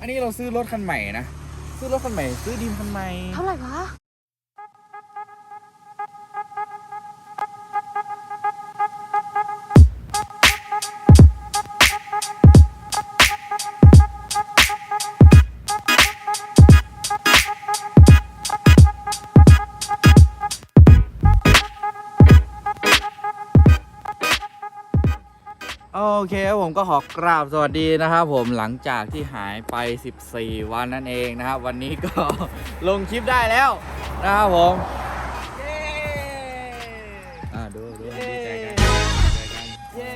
อันนี้เราซื้อรถคันใหม่นะ ซื้อรถคันใหม่ ซื้อดีมคันใหม่ เท่าไหร่วะ เคครับผมก็ขอกราบสวัสดีนะครับผมหลังจากที่หายไป 14 วันนั่นเองนะครับ วันนี้ก็ ลงคลิปได้แล้วนะครับผมเย้อ่าดูดูดีใจกันดีใจกันเย้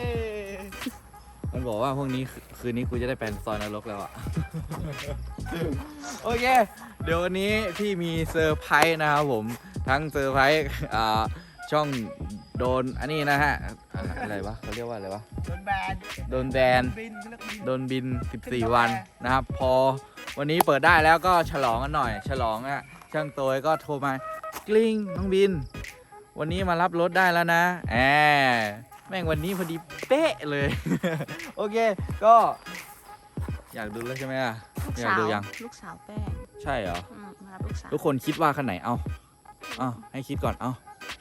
มันบอกว่าพวกนี้คืคืนนี้กูจะได้แปลงซอยนรกแล้วอะโอเค เดี๋ยววันนี้พี่มีเซอร์ไพรส์นะครับผมทั้งเซอร์ไพรส์อ่าช่อง โดนอันนี้นะฮะ อะไรวะเขาเรียกว่าอะไรวะ โดนแบนโดนแบน บินเขาเรียกบิน โดนบิน 14 วันนะครับ พอวันนี้เปิดได้แล้วก็ฉลองกันหน่อย ฉลองอะช่างโตยก็โทรมากลิ้งน้องบิน วันนี้มารับรถได้แล้วนะแอบแม่งวันนี้พอดีเป๊ะเลย โอเคก็ อยากดูแล้วใช่ไหมอะ ลูกอยากสาวดูยัง ลูกสาวแป้งใช่เหรอ อืมมารับลูกสาวทุกคนคิดว่าคันไหนเอาเอาให้คิดก่อนเอา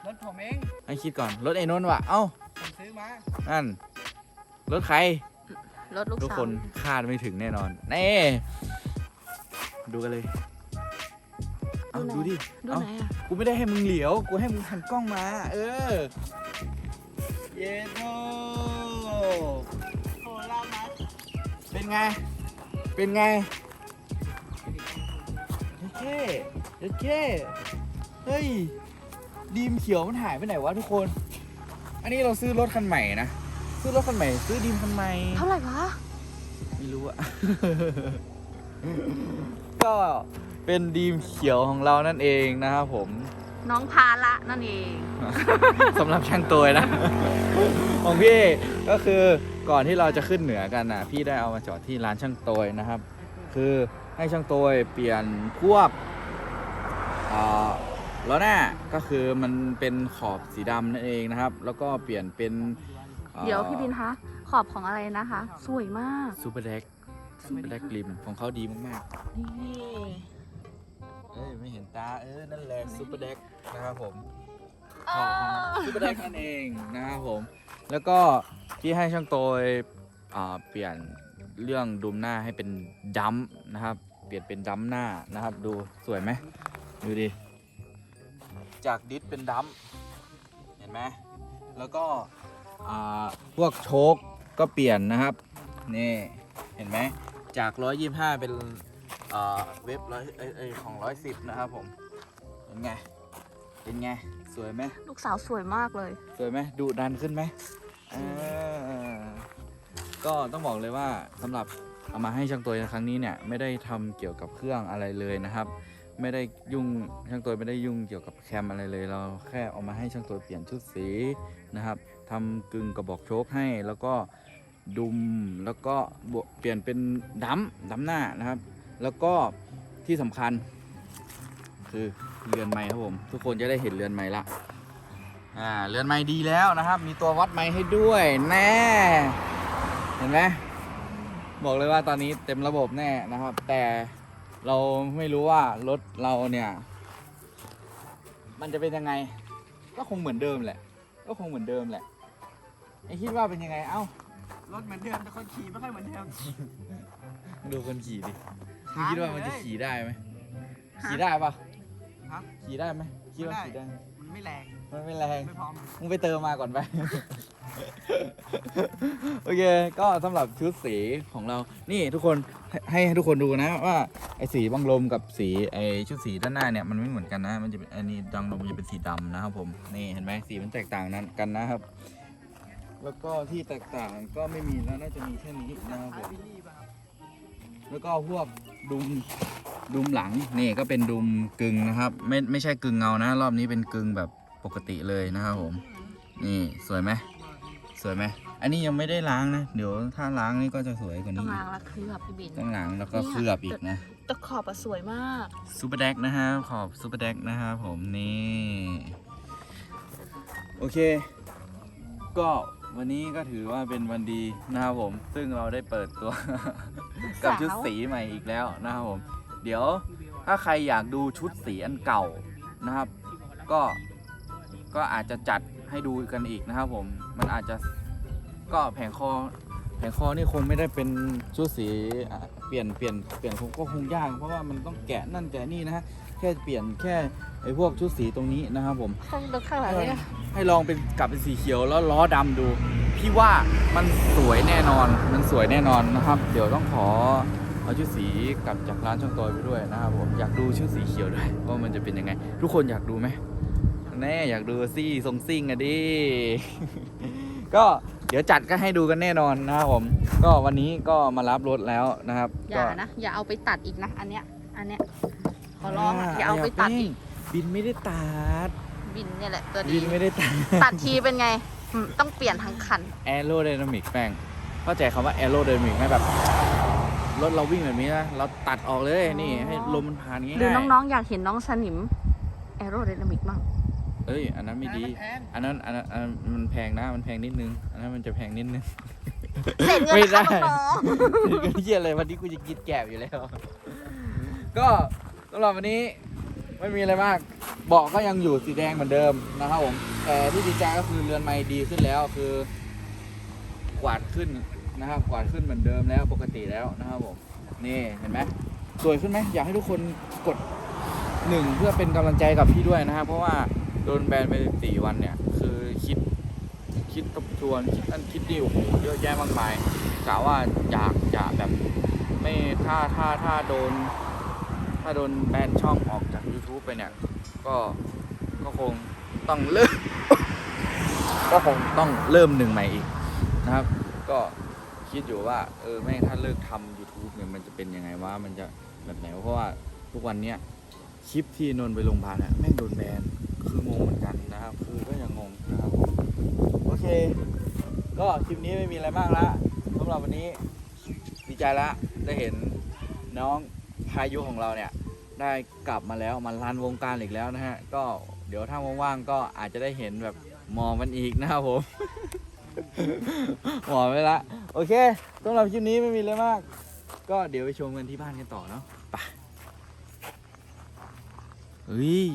รถผมเอง ให้คิดก่อน รถไอ้นนท์ว่ะ เอาผมซื้อมานั่น รถใคร รถลูกทุกสาวคนคาดไม่ถึงแน่นอน นี่ ดูกันเลย เอาดูดิ ดูเอาไหนอะ กูไม่ได้ให้มึงเหลียว กูให้มึงหันกล้องมา เออ เยโนโครามัสเป็นไง เป็นไงเย้เย้เย้เฮ้ย ดีมเขียวมันหายไปไหนวะทุกคน อันนี้เราซื้อรถคันใหม่นะ ซื้อรถคันใหม่ ซื้อดีมคันใหม่ เท่าไหร่วะ ไม่รู้อะ ก็เป็นดีมเขียวของเรานั่นเองนะครับผม น้องพาละนั่นเอง สำหรับช่างตัวนะ ของพี่ก็คือก่อนที่เราจะขึ้นเหนือกันนะพี่ได้เอามาจอดที่ร้านช่างโตยนะครับ คือให้ช่างโตยเปลี่ยนพวกอ่า ล้อหน้าก็คือมันเป็นขอบสีดำนั่นเองนะครับ แล้วก็เปลี่ยนเป็นอ่อเดี๋ยวพี่บินคะขอบของอะไรนะคะ สวยมากซูเปอร์แดกซูเปอร์แดกริมของเขาดีมากๆนี่เอ้ยไม่เห็นตาเออนั่นแหละซูเปอร์เด็กนะครับผมเออซูเปอร์เด็กนั่นเองนะครับผม แล้วก็ที่ให้ช่างโตยอ่าเปลี่ยนเรื่องดุมหน้าให้เป็นดัมป์นะครับ เปลี่ยนเป็นดัมป์หน้านะครับ ดูสวยไหมดูดิ จากดิสเป็นดัมป์เห็นไหมแล้วก็อ่าพวกโชคก็เปลี่ยนนะครับ นี่เห็นไหมจาก 125 เป็นเอ่อเว็บร้อยเอ้ยเอ้ยของร้อยสิบนะครับผมเป็นไงเป็นไงสวยไหมลูกสาวสวยมากเลย สวยไหมดุดันขึ้นไหมอ่าก็ต้องบอกเลยว่าสำหรับเอามาให้ช่างตัวในครั้งนี้เนี่ย ไม่ได้ทำเกี่ยวกับเครื่องอะไรเลยนะครับ ไม่ได้ยุ่งช่างตัวไม่ได้ยุ่งเกี่ยวกับแคมอะไรเลยเราแค่เอามาให้ช่างตัวเปลี่ยนชุดสีนะครับทำกึ่งกระบอกโชคให้แล้วก็ดุมแล้วก็เปลี่ยนเป็นดัมดัมหน้านะครับ แล้วก็ที่สำคัญ คือเรือนไม้ครับผม ทุกคนจะได้เห็นเรือนไม้ละอ่าเรือนไม้ดีแล้วนะครับ มีตัววัดไม้ให้ด้วยแน่เห็นไหมบอกเลยว่าตอนนี้เต็มระบบแน่นะครับ แต่ เราไม่รู้ว่ารถเราเนี่ย มันจะเป็นยังไง ก็คงเหมือนเดิมแหละ ก็คงเหมือนเดิมแหละไอคิดว่าเป็นยังไงเอ้ารถเหมือนเดิมแต่คนขี่ไม่ค่อยเหมือนเดิม ดูคนขี่ดิมึงช้าคิดว่ามันเลยจะขี่ได้ไหมขี่ได้ปะฮะ ขี่ได้ไหมคิดว่าขี่ได้มันไม่แรง มันไม่แรงไม่พร้อมมึงไปเติมมาก่อนไป โอเค ก็สำหรับชุดสีของเรา นี่ทุกคนให้ให้ทุกคนดูนะว่าไอ้สีบังลมกับสีไอ้ชุดสีด้านหน้าเนี่ยมันไม่เหมือนกันนะ มันจะเป็นอันนี้ดังลมมันจะเป็นสีดำนะครับผม นี่เห็นไหมสีมันแตกต่างนั้นกันนะครับ แล้วก็ที่แตกต่างก็ไม่มีแล้วน่าจะมีแค่นี้นะครับผมบิลลี่ป่ะครับแล้วก็พวกดุมดุมหลังนี่ก็เป็นดุมกึ่งนะครับ ไม่ไม่ใช่กึ่งเงานะ รอบนี้เป็นกึ่งแบบ ปกติเลยนะครับผม นี่สวยไหมสวยไหมอันนี้ยังไม่ได้ล้างนะ เดี๋ยวถ้าล้างนี่ก็จะสวยกว่าต้องนี้ล้างและเคลือบพี่บินต้องล้างแล้วก็เคลือบอีกนะแต่ขอบอะสวยมากซูเปอร์แดกนะฮะขอบซูเปอร์แดกนะครับผมนี่โอเค ก็วันนี้ก็ถือว่าเป็นวันดีนะครับผม ซึ่งเราได้เปิดตัว กับชุดสีใหม่อีกแล้วนะครับผม เดี๋ยวถ้าใครอยากดูชุดสีอันเก่านะครับ ก็ ก็อาจจะจัดให้ดูกันอีกนะครับผมมันอาจจะก็แผงคอแผงคอนี่คงไม่ได้เป็นชุดสีอะเปลี่ยนเปลี่ยนเปลี่ยนคงก็คงยากเพราะว่ามันต้องแกะนั่นแกะนี่นะฮะแค่เปลี่ยนแค่ไอ้พวกชุดสีตรงนี้นะครับผมข้างข้างหลังเนี่ยให้ลองเป็นกลับเป็นสีเขียวแล้วล้อดำดู พี่ว่ามันสวยแน่นอนมันสวยแน่นอนนะครับ เดี๋ยวต้องขอเอาชุดสีกลับจากร้านช่างตัวไปด้วยนะครับผมอยากดูชุดสีเขียวด้วยว่ามันจะเป็นยังไง ทุกคนอยากดูไหม แน่อยากดูซี่ทรงซิ่งอะดิ ก็เดี๋ยวจัดก็ให้ดูกันแน่นอนนะครับผม ก็วันนี้ก็มารับรถแล้วนะครับอย่าก็นะ อย่าเอาไปตัดอีกนะ อันเนี้ย อันเนี้ย ขอร้องอะอย่าเอาไปตัดอีก บินไม่ได้ตัด บินเนี่ยแหละตัวดี บินไม่ได้ตัด ตัดทีเป็นไงอืมต้องเปลี่ยนทั้งคัน แอโร d y นามิกแป้งเข้าใจคำว่าแอโร d y นามิกไหมแบบรถเราวิ่งแบบนี้นะเราตัดออกเลยอ๋อนี่ให้ลมมันผ่านง่ายๆหรือน้องๆ อยากเห็นน้องสนิมแอโรไดนามิกมั่ง เอ้ย อันนั้นไม่ดีแพงอันนั้นอันนั้นอันนั้นมันแพงนะ มันแพงนิดนึง อันนั้นมันจะแพงนิดนึง เสร็จเงินไม่นะได้ คะน้องก็เยี่ยเลยวันนี้กูจะกินแกบอยู่แล้ว ก็สำหรับวันนี้ไม่มีอะไรมากเบาะก็ยังอยู่สีแดงเหมือนเดิมนะครับผมแต่ที่ดีใจก็คือเรือนไม้ดีขึ้นแล้วคือ กวาดขึ้นนะครับ กวาดขึ้นเหมือนเดิมแล้วปกติแล้วนะครับผมนี่เห็นไหมสวยขึ้นไหมอยากให้ทุกคนกดหนึ่งเพื่อเป็นกำลังใจกับพี่ด้วยนะครับเพราะว่าโดนแบนไปสี่วันเนี่ย คือคิดคิดทบทวนคิดอันคิดดีโอ้โหเยอะแยะมากมายกะว่าอยากจะแบบไม่ถ้าถ้าถ้าโดน ถ้าโดนแบนช่องออกจาก YouTube ไปเนี่ย ก็ก็คงต้องเริ่มก็คงต้องเริ่มหนึ่งใหม่อีกนะครับ ก็คิดอยู่ว่า เออแม่งถ้าเลิกทำ YouTube เนี่ยมันจะเป็นยังไงวะมันจะแบบไหนเพราะว่าทุกวันเนี้ยคลิปที่นนไปโรงพยาบาลอะแม่งโดนแบน คืองงเหมือนกันนะครับ คือก็ยังงงนะครับโอเค ก็คลิปนี้ไม่มีอะไรมากละสำหรับวันนี้ดีใจละได้เห็นน้องพายุของเราเนี่ย ได้กลับมาแล้วมาลันวงการอีกแล้วนะฮะ ก็เดี๋ยวถ้าว่างๆก็อาจจะได้เห็นแบบหมอมันอีกนะครับผม หมอไปละ โอเคสำหรับคลิปนี้ไม่มีเลยมาก ก็เดี๋ยวไปชมกันที่บ้านกันต่อเนาะไปเฮ้ย